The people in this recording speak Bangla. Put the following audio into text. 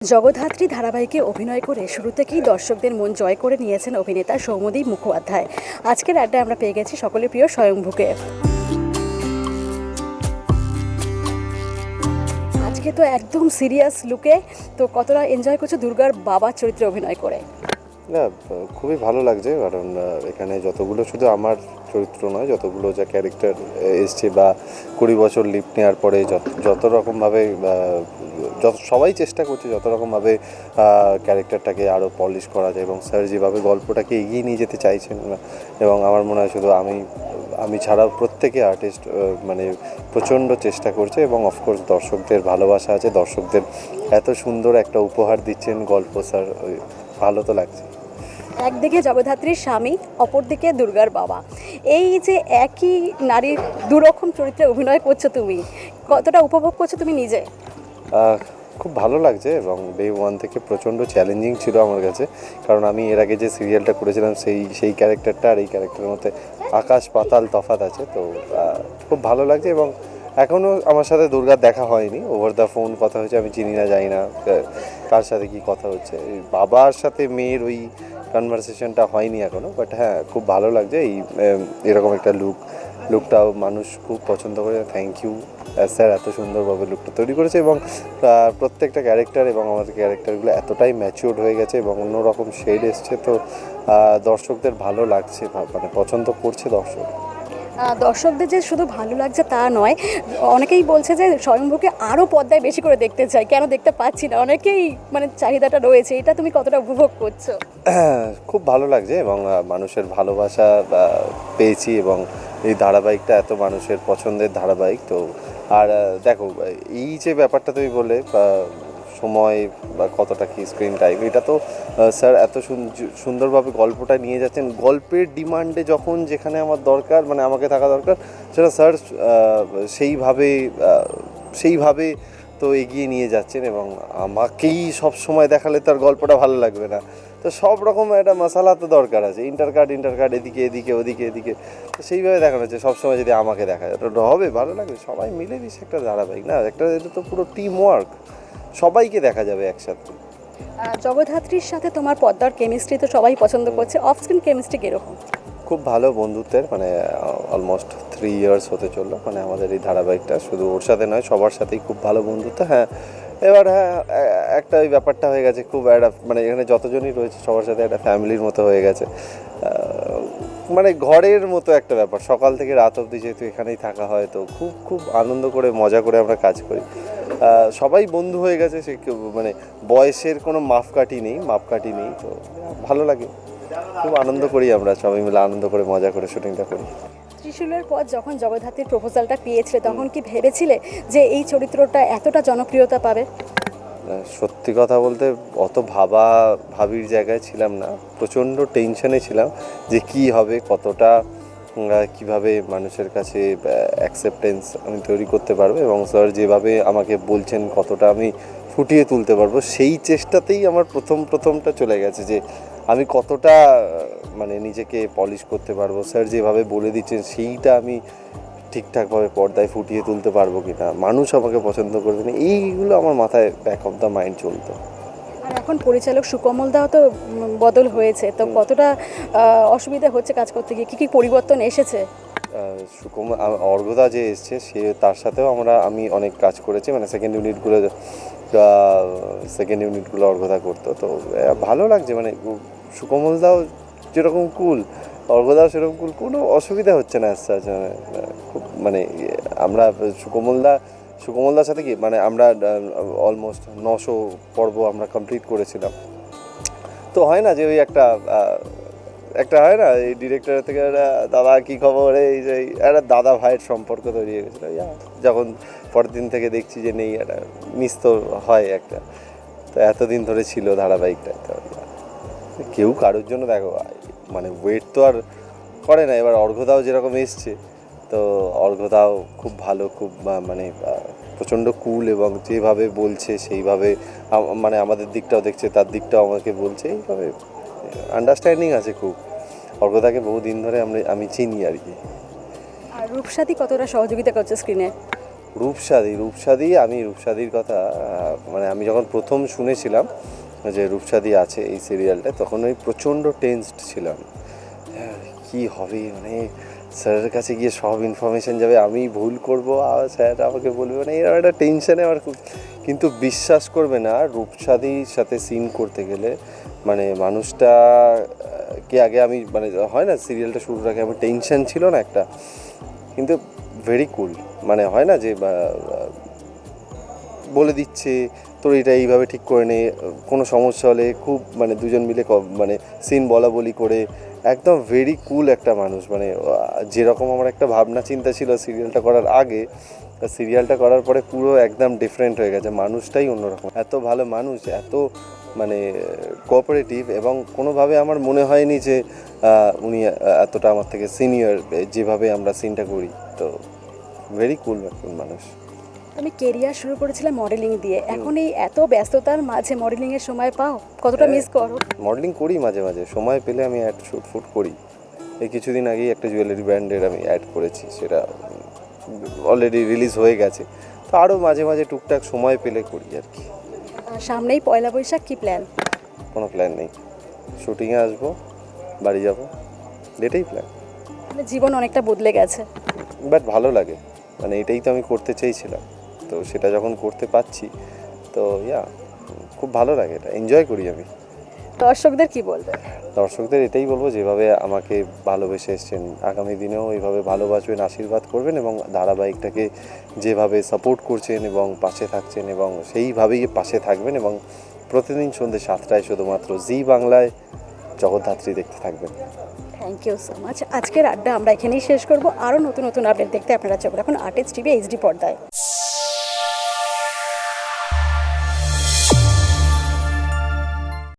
জগদ্ধাত্রী ধারাবাহিকে অভিনয় করে শুরু থেকেই দর্শকদের মন জয় করে নিয়েছেন অভিনেতা সৌমদী মুখোপাধ্যায়। আজকের আড্ডায় আমরা পেয়ে গেছি সকলের প্রিয় স্বয়ংভূকে। আজকে তো একদম সিরিয়াস লুকে তো কতটা এনজয় করছ দুর্গার বাবার চরিত্রে অভিনয় করে? না, খুবই ভালো লাগছে, কারণ এখানে যতগুলো শুধু আমার চরিত্র নয়, যতগুলো যা ক্যারেক্টার এসছে বা কুড়ি বছর লিপ নেওয়ার পরে যত রকমভাবে যত, সবাই চেষ্টা করছে যত রকমভাবে ক্যারেক্টারটাকে আরও পলিশ করা যায় এবং স্যার যেভাবে গল্পটাকে এগিয়ে নিয়ে যেতে চাইছেন, এবং আমার মনে হয় শুধু আমি আমি ছাড়াও প্রত্যেকে আর্টিস্ট মানে প্রচণ্ড চেষ্টা করছে এবং অফকোর্স দর্শকদের ভালোবাসা আছে, দর্শকদের এত সুন্দর একটা উপহার দিচ্ছেন গল্প স্যার ভালো তো লাগছে। একদিকে জগদ্ধাত্রীর স্বামী, অপরদিকে দুর্গার বাবা। এই যে একই নারীর দুরকম চরিত্রে অভিনয় করছ তুমি, কতটা উপভোগ করছ তুমি নিজে? খুব ভালো লাগছে এবং ডে ওয়ান থেকে প্রচণ্ড চ্যালেঞ্জিং ছিল আমার কাছে। কারণ আমি এর আগে যে সিরিয়ালটা করেছিলাম, সেই সেই ক্যারেক্টারটা আর এই ক্যারেক্টারের মধ্যে আকাশ পাতাল তফাৎ আছে। তো খুব ভালো লাগছে এবং এখনও আমার সাথে দুর্গার দেখা হয়নি ওভার দ্য ফোন কথা হয়েছে, আমি চিনি না, জানি না কার সাথে কি কথা হচ্ছে। বাবার সাথে মেয়ের ওই কনভারসেশনটা হয়নি এখনও বাট হ্যাঁ খুব ভালো লাগছে এই এরকম একটা লুক লুকটাও মানুষ খুব পছন্দ করে থ্যাংক ইউ স্যার এত সুন্দরভাবে লুকটা তৈরি করেছে এবং প্রত্যেকটা ক্যারেক্টার এবং আমাদের ক্যারেক্টারগুলো এতটাই ম্যাচিওর হয়ে গেছে এবং অন্যরকম শেড এসছে, তো দর্শকদের ভালো লাগছে মানে পছন্দ করছে দর্শক। দর্শকদের যে শুধু ভালো লাগছে তা নয়, অনেকেই বলছে যে স্বয়ংভূকে আরও পর্দায় বেশি করে দেখতে চাই। কেন দেখতে পাচ্ছি না? অনেকেই মানে চাহিদাটা রয়েছে, এটা তুমি কতটা উপভোগ করছ? খুব ভালো লাগছে এবং মানুষের ভালোবাসা পেয়েছি এবং এই ধারাবাহিকটা এত মানুষের পছন্দের ধারাবাহিক। তো, আর দেখো, এই যে ব্যাপারটা তুমি বললে, বা সময় বা কতটা কি স্ক্রিন টাইম এটা তো স্যার এত সুন- সুন্দরভাবে গল্পটা নিয়ে যাচ্ছেন। গল্পের ডিমান্ডে যখন যেখানে আমার দরকার মানে আমাকে থাকা দরকার, সেটা স্যার সেইভাবে সেইভাবে তো এগিয়ে নিয়ে যাচ্ছেন এবং আমাকেই সব সময় দেখালে তার গল্পটা ভালো লাগবে না। তো সব রকম একটা মশালা তো দরকার আছে। ইন্টার কার্ড ইন্টার কার্ড এদিকে এদিকে, ওদিকে, এদিকে। তো সেইভাবে দেখানো হচ্ছে। সবসময় যদি আমাকে দেখা যায় তো হবে, ভালো লাগবে। সবাই মিলে মিশে একটা ধারাবাহিক, না? একটা এটা তো পুরো টিম ওয়ার্ক সবাইকে দেখা যাবে একসাথে। আহ, জগদ্ধাত্রীর সাথে তোমার পদ্মার কেমিস্ট্রি তো সবাই পছন্দ করছে। অফ স্ক্রিন কেমিস্ট্রি কীরকম? খুব ভালো বন্ধুত্বের মানে অলমোস্ট থ্রি ইয়ার্স হতে চলল। মানে আমাদের এই ধারাবাহিকটা শুধু ওর সাথে নয় সবার সাথেই খুব ভালো বন্ধুত্ব। হ্যাঁ এবার হ্যাঁ একটা ওই ব্যাপারটা হয়ে গেছে খুব একটা মানে এখানে যতজনই রয়েছে সবার সাথে একটা ফ্যামিলির মতো হয়ে গেছে। মানে ঘরের মতো একটা ব্যাপার। সকাল থেকে রাত অবধি যেহেতু এখানেই থাকা হয় তো খুব খুব আনন্দ করে মজা করে আমরা কাজ করি। সবাই বন্ধু হয়ে গেছে সে মানে বয়সের কোনো মাপকাঠি নেই মাপকাঠি নেই তো ভালো লাগে। খুব আনন্দ করি আমরা সবাই মিলে আনন্দ করে মজা করে শুটিংটা করি। ত্রিশূলের পর যখন জগদ্ধাত্রীর প্রপোজালটা পেয়েছিলে তখন কি ভেবেছিলে যে এই চরিত্রটা এতটা জনপ্রিয়তা পাবে? সত্যি কথা বলতে অত ভাবা ভাবির জায়গায় ছিলাম না। প্রচণ্ড টেনশনে ছিলাম যে কি হবে কতটা আহ, কীভাবে মানুষের কাছে অ্যাকসেপ্টেন্স আমি তৈরি করতে পারব এবং স্যার যেভাবে আমাকে বলছেন কতটা আমি ফুটিয়ে তুলতে পারব সেই চেষ্টাতেই আমার প্রথম প্রথমটা চলে গেছে যে আমি কতটা মানে নিজেকে পলিশ করতে পারব। স্যার যেভাবে বলে দিচ্ছেন সেইটা আমি ঠিকঠাকভাবে পর্দায় ফুটিয়ে তুলতে পারব কি না মানুষ আমাকে পছন্দ করবে না এইগুলো আমার মাথায় ব্যাক অফ দ্য মাইন্ড চলতো। আর এখন পরিচালক সুকমল দাও তো বদল হয়েছে। তো কতটা অসুবিধা হচ্ছে কাজ করতে গিয়ে? কী কী পরিবর্তন এসেছে? আহ, সুকুমার অর্ঘদা যে এসছে সে তার সাথেও আমরা আমি অনেক কাজ করেছি। মানে সেকেন্ড ইউনিটগুলো সেকেন্ড ইউনিটগুলো অর্ঘদা করতো। তো ভালো লাগছে। মানে সুকমল দাও যেরকম কুল অর্ঘদাও সেরকম কুল কোনো অসুবিধা হচ্ছে না মানে, খুব মানে আমরা সুকমলদা সুকমলদার সাথে কি? মানে আমরা অলমোস্ট নশো পর্ব আমরা কমপ্লিট করেছিলাম। তো হয় না যে ওই একটা একটা হয় না, এই ডিরেক্টরের থেকে দাদা কি খবর, এই যে একটা দাদা ভাইয়ের সম্পর্ক তৈরি হয়ে গেছিল। যখন পরের দিন থেকে দেখছি যে নেই, একটা মিস তো হয় একটা। তো এতদিন ধরে ছিল ধারাবাহিকটা। কেউ কারোর জন্য দেখো মানে ওয়েট তো আর করে না, এবার অর্ঘদাও যেরকম এসছে। তো অর্ঘদাও খুব ভালো খুব মানে প্রচণ্ড কুল এবং যেভাবে বলছে সেইভাবে মানে আমাদের দিকটাও দেখছে তার দিকটাও আমাকে বলছে এইভাবে আন্ডারস্ট্যান্ডিং আছে খুব। অর্ঘদাকে বহুদিন ধরে আমরা আমি চিনি আর কি। আর রূপসাথী কতটা সহযোগিতা করছে স্ক্রিনে রূপসাদি রূপসাদি আমি রূপসাদির কথা মানে আমি যখন প্রথম শুনেছিলাম যে রূপসাদি আছে এই সিরিয়ালটা তখন ওই প্রচণ্ড টেন্সড ছিলাম। হ্যাঁ, কি হবে মানে স্যারের কাছে গিয়ে সব ইনফরমেশন যাবে, আমি ভুল করব, আর স্যার আমাকে বলবে মানে এরকম একটা টেনশানে আমার কিন্তু বিশ্বাস করবে না রূপসাদির সাথে সিন করতে গেলে। মানে মানুষটা কে আগে আমি মানে হয় না সিরিয়ালটা শুরুর আগে আমার টেনশন ছিল না একটা, কিন্তু ভেরি কুল মানে হয় না যে বলে দিচ্ছে, তোর এটা এইভাবে ঠিক করে নে, কোনো সমস্যা হলে খুব মানে দুজন মিলে মানে সিন বলা বলি করে একদম ভেরি কুল একটা মানুষ। মানে যেরকম আমার একটা ভাবনা চিন্তা ছিল সিরিয়ালটা করার আগে সিরিয়ালটা করার পরে পুরো একদম ডিফারেন্ট হয়ে গেছে, মানুষটাই অন্যরকম। এত ভালো মানুষ, এত মানে কোঅপারেটিভ এবং কোনোভাবে আমার মনে হয়নি যে উনি এতটা আমার থেকে সিনিয়র যেভাবে আমরা সিনটা করি। তো ভেরি কুল একজন মানুষ। তুমি কেরিয়ার শুরু করেছিলাম মডেলিং দিয়ে। এখন এই এত ব্যস্ততার মাঝে মডেলিং এর সময় পাও? কতটা মিস করো? মডেলিং করি মাঝে মাঝে। সময় পেলে আমি অ্যাড শ্যুট ফুট করি। এই কিছুদিন আগেই একটা জুয়েলারি ব্র্যান্ডের আমি অ্যাড করেছি সেটা অলরেডি রিলিজ হয়ে গেছে। তো আরও মাঝে মাঝে টুকটাক সময় পেলে করি আর কি। সামনেই পয়লা বৈশাখ কি প্ল্যান কোনো প্ল্যান নেই। শুটিংয়ে আসব বাড়ি যাব এটাই প্ল্যান মানে জীবন অনেকটা বদলে গেছে। বাট ভালো লাগে। মানে এটাই তো আমি করতে চেয়েছিলাম। তো সেটা যখন করতে পারছি তো ইয়া খুব ভালো লাগে এটা এনজয় করি আমি। দর্শকদের কি বলবে দর্শকদের এটাই বলব যেভাবে আমাকে ভালোবেসে এসছেন আগামী দিনেও এইভাবে ভালোবাসবেন আশীর্বাদ করবেন এবং ধারাবাহিকটাকে যেভাবে সাপোর্ট করছেন এবং পাশে থাকছেন এবং সেইভাবেই পাশে থাকবেন এবং প্রতিদিন সন্ধ্যে সাতটায় শুধুমাত্র জি বাংলায় জগদ্ধাত্রী দেখতে থাকবেন। থ্যাংক ইউ সো মাচ আজকের আড্ডা আমরা এখানেই শেষ করব। আরও নতুন নতুন আপডেট দেখতে আপনারা চোখ রাখুন আর্টিস্ট টিভি এইচডি পর্দায়।